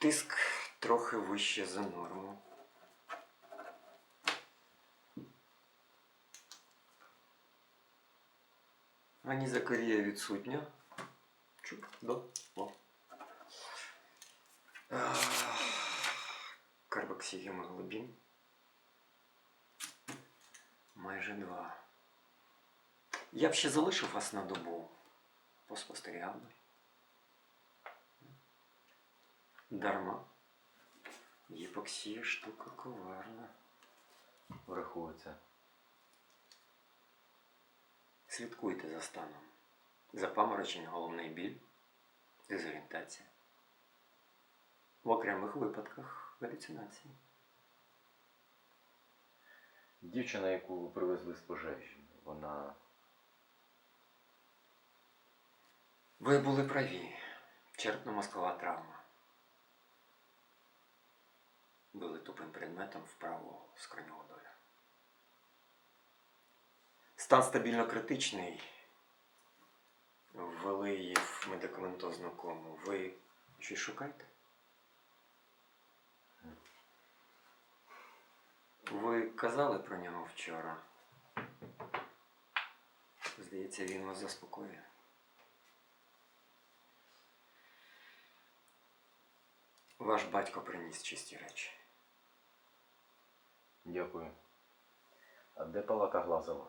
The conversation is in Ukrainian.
Тиск трохи вище за норму. Анізакарія відсутня. Чуп, да. О. Ах, Карбоксигемоглобін. Майже два. Я б ще залишив вас на добу. Поспостерігав би. Дарма. Гіпоксія штука коварна. Врахується. Слідкуйте за станом. Запаморочення, головний біль, дезорієнтація. В окремих випадках галюцинації. Дівчина, яку ви привезли з пожежі, вона Ви були праві. Черепно-мозкова травма. Били тупим предметом в праву скроневу долю. Стан стабільно критичний. Ввели її в медикаментозну кому. Ви щось шукаєте? Ви казали про нього вчора. Здається, він вас заспокоює. Ваш батько приніс чисті речі. Дякую. А де палата Глазова?